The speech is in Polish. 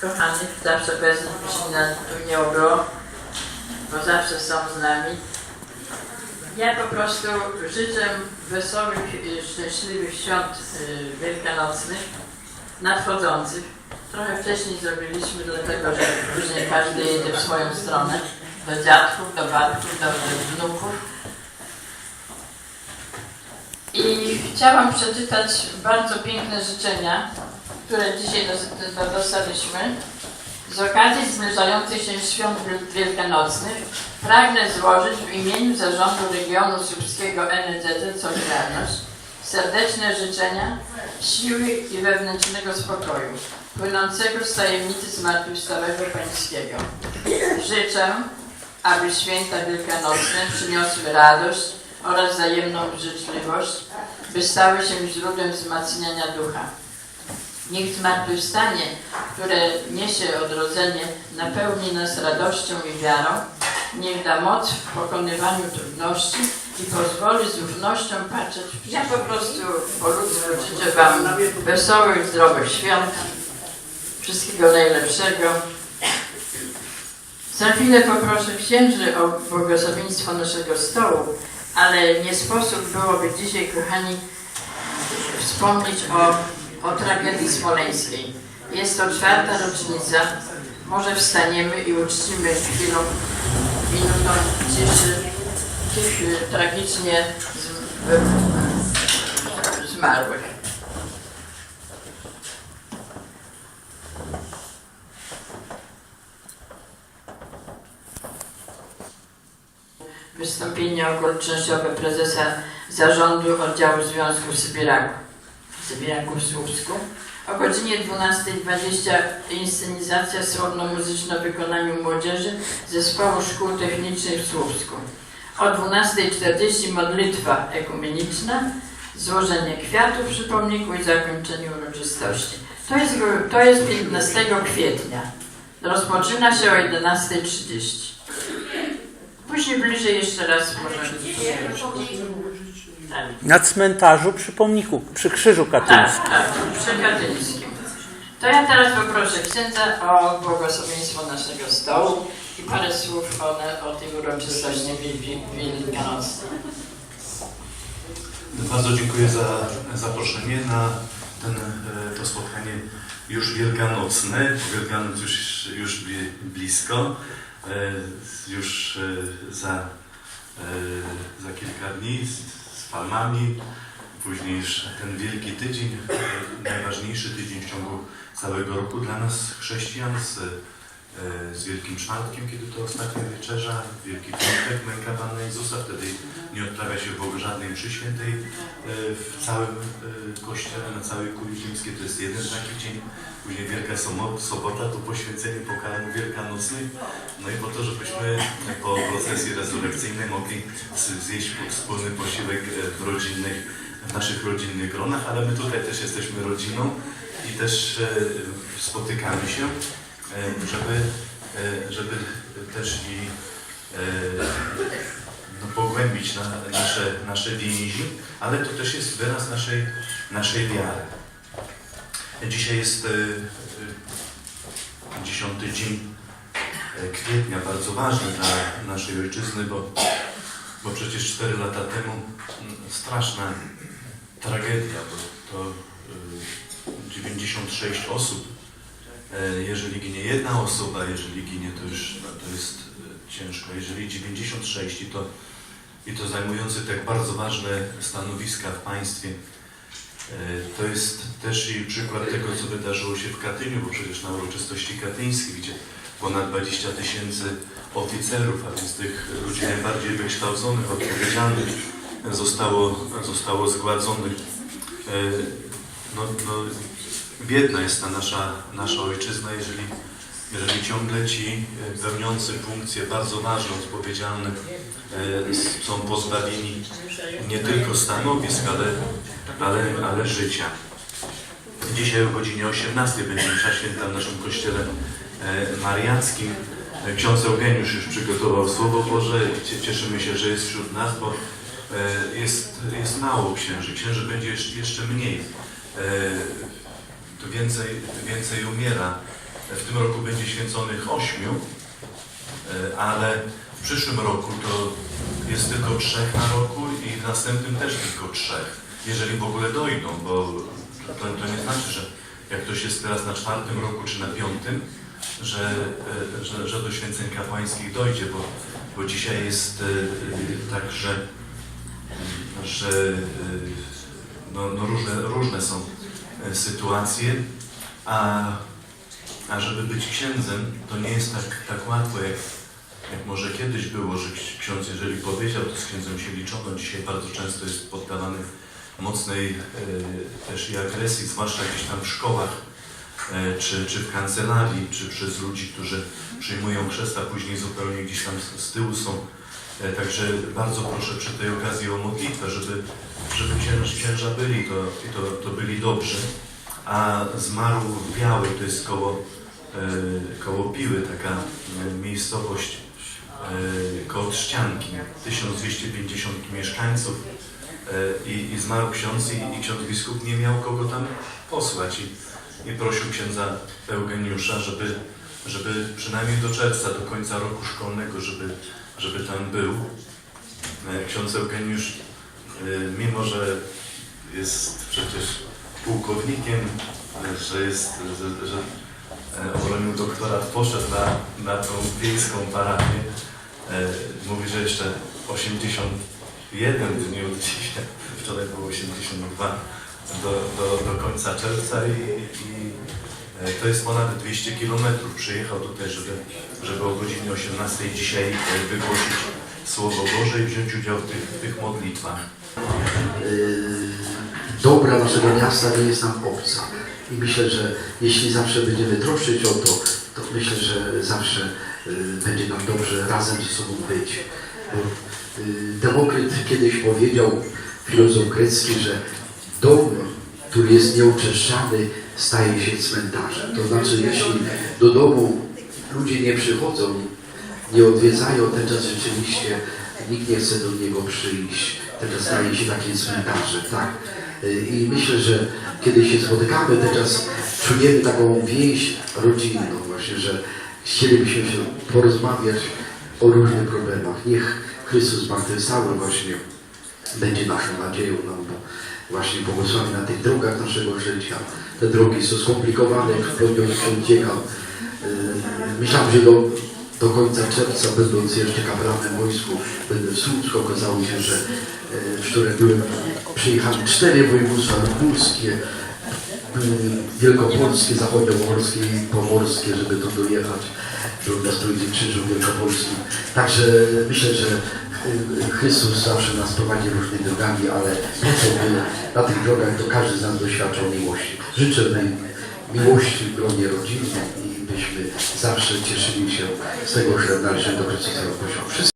Kochanych, zawsze bez nich się nas tu nie bo zawsze są z nami. Ja po prostu życzę wesołych szczęśliwych świąt y, wielkanocnych, nadchodzących. Trochę wcześniej zrobiliśmy, dlatego że później każdy jedzie w swoją stronę. Do dziadków, do babków, do wnuków. I chciałam przeczytać bardzo piękne życzenia, które dzisiaj dos- do- dostaliśmy. Z okazji zbliżających się świąt wiel- wielkanocnych pragnę złożyć w imieniu Zarządu Regionu Słupskiego NZZ Solidarność serdeczne życzenia siły i wewnętrznego spokoju, płynącego z tajemnicy zmartwychwstałego Pańskiego. Życzę, aby święta wielkanocne przyniosły radość oraz wzajemną życzliwość, by stały się źródłem wzmacniania ducha. Niech zmartwychwstanie, które niesie odrodzenie, napełni nas radością i wiarą. Niech da moc w pokonywaniu trudności i pozwoli z ufnością patrzeć. Ja po prostu po ludzku życzę Wam wesołych, zdrowych świąt, wszystkiego najlepszego. Za chwilę poproszę księży o błogosławieństwo naszego stołu, ale nie sposób byłoby dzisiaj, kochani, wspomnieć o, o tragedii smoleńskiej. Jest to czwarta rocznica. Może wstaniemy i uczcimy chwilą, minutą ciszy tych tragicznie zmarłych. Wystąpienie okolicznościowe prezesa Zarządu Oddziału Związku Sybiraków. Sybiraków w Słupsku. O godzinie 12.20 inscenizacja słowno-muzyczna w wykonaniu młodzieży Zespołu Szkół Technicznych w Słupsku. O 12.40 modlitwa ekumeniczna, złożenie kwiatów przy pomniku i zakończenie uroczystości. To jest, to jest 15 kwietnia. Rozpoczyna się o 11.30. Później bliżej jeszcze raz możemy tak. Na cmentarzu przy pomniku, przy Krzyżu Tak, Katyńskim. tak, przy Katyńskim. To ja teraz poproszę księdza o błogosławieństwo naszego stołu i parę słów o, o tej uroczystości wi- wi- wielkanocnej. Bardzo dziękuję za zaproszenie na ten, e, to spotkanie już wielkanocne. Wielkanoc już, już bli- blisko, e, już e, za, za kilka dni z, palmami. Później ten wielki tydzień, najważniejszy tydzień w ciągu całego roku dla nas chrześcijan z, z Wielkim Czwartkiem, kiedy to ostatnia wieczerza, Wielki Piątek, Męka Pana Jezusa, wtedy nie odprawia się w ogóle żadnej mszy świętej e, w całym e, kościele, na całej kuli ziemskiej. To jest jeden taki dzień. Później Wielka Sobota, to poświęcenie pokarmu wielkanocnych. No i po to, żebyśmy po procesji rezurekcyjnej mogli zjeść wspólny posiłek e, w rodzinnych, w naszych rodzinnych gronach, ale my tutaj też jesteśmy rodziną i też spotykamy się, żeby, e, żeby też i e, no, pogłębić na, nasze, nasze więzi, ale to też jest wyraz naszej, naszej wiary. Dzisiaj jest e, e, dziesiąty dzień e, kwietnia, bardzo ważny dla naszej ojczyzny, bo, bo przecież 4 lata temu straszna tragedia, bo to e, 96 osób. E, Jeżeli ginie jedna osoba, jeżeli ginie, to już no, to jest e, ciężko. Jeżeli 96 i to, i to zajmujący tak bardzo ważne stanowiska w państwie, e, to jest też i przykład tego, co wydarzyło się w Katyniu, bo przecież na uroczystości katyńskiej, gdzie ponad 20 tysięcy oficerów, a więc tych ludzi najbardziej wykształconych, odpowiedzialnych, zostało, zostało zgładzonych. No, no, biedna jest ta nasza, nasza ojczyzna, jeżeli jeżeli ciągle ci e, pełniący funkcje bardzo ważne, odpowiedzialne e, są pozbawieni nie tylko stanowisk, ale, ale, ale życia. Dzisiaj o godzinie 18 będzie msza święta w naszym kościele e, mariackim. E, Ksiądz Eugeniusz już przygotował Słowo Boże. Cie- Cieszymy się, że jest wśród nas, bo e, jest, jest mało księży. Księży będzie jeszcze mniej. To więcej, więcej umiera. W tym roku będzie święconych ośmiu, e, ale w przyszłym roku to jest tylko trzech na roku i w następnym też tylko trzech, jeżeli w ogóle dojdą, bo to, to nie znaczy, że jak ktoś jest teraz na czwartym roku czy na piątym, że, e, że, że do święceń kapłańskich dojdzie, bo, bo dzisiaj jest e, tak, że, że no, no różne, różne są sytuacje, a, a żeby być księdzem, to nie jest tak, tak łatwo, jak, jak może kiedyś było, że ks- ksiądz, jeżeli powiedział, to z księdzem się liczono. Dzisiaj bardzo często jest poddawany mocnej e, też i agresji, zwłaszcza gdzieś tam w szkołach, e, czy, czy w kancelarii, czy przez ludzi, którzy przyjmują chrzest, a później zupełnie gdzieś tam z, z tyłu są. E, Także bardzo proszę przy tej okazji o modlitwę, żeby, żeby księż, księża byli to, to, to byli dobrzy. A zmarł w Białej, to jest koło, e, koło Piły, taka e, miejscowość e, koło Trzcianki, 1250 mieszkańców i, i zmarł ksiądz i, i ksiądz biskup nie miał kogo tam posłać i, i prosił księdza Eugeniusza, żeby, żeby przynajmniej do czerwca, do końca roku szkolnego, żeby, żeby tam był. Ksiądz Eugeniusz, mimo że jest przecież pułkownikiem, że jest, że, że e, obronił doktorat, poszedł na, na tą wiejską parafię. E, Mówi, że jeszcze 81 dni od dzisiaj, wczoraj było 82 do, do, do końca czerwca i, i e, to jest ponad 200 kilometrów. Przyjechał tutaj, żeby, żeby o godzinie 18 dzisiaj wygłosić Słowo Boże i wziąć udział w tych, w tych modlitwach. Yy, dobra naszego miasta nie jest nam obca. I myślę, że jeśli zawsze będziemy troszczyć o to, to myślę, że zawsze yy, będzie nam dobrze razem ze sobą być. Yy, Demokryt kiedyś powiedział, filozof grecki, że dom, który jest nieuczeszczany, staje się cmentarzem. To znaczy, jeśli do domu ludzie nie przychodzą, nie odwiedzają, ten czas rzeczywiście nikt nie chce do niego przyjść. Ten czas staje się takim cmentarzem, tak? I myślę, że kiedy się spotykamy, teraz czujemy taką więź rodzinną właśnie, że chcielibyśmy się porozmawiać o różnych problemach. Niech Chrystus zmartwychwstały właśnie będzie naszą nadzieją, no bo właśnie błogosławi na tych drogach naszego życia. Te drogi są skomplikowane, jak powiedział ksiądz dziekan. Yy, Myślałem, że do, do końca czerwca, będąc jeszcze kapelanem wojsku, będę w Słupsku, okazało się, że yy, w którym byłem, przyjechali cztery województwa lubuskie, yy, wielkopolskie, zachodniopomorskie i pomorskie, żeby to dojechać do Strójcy Krzyżu Wielkopolskim. Także myślę, że yy, Chrystus zawsze nas prowadzi różnymi drogami, ale na tych drogach to każdy z nas doświadczał miłości. Życzę miłości w gronie rodzinnym i byśmy zawsze cieszyli się z tego, że należymy do Chrystusa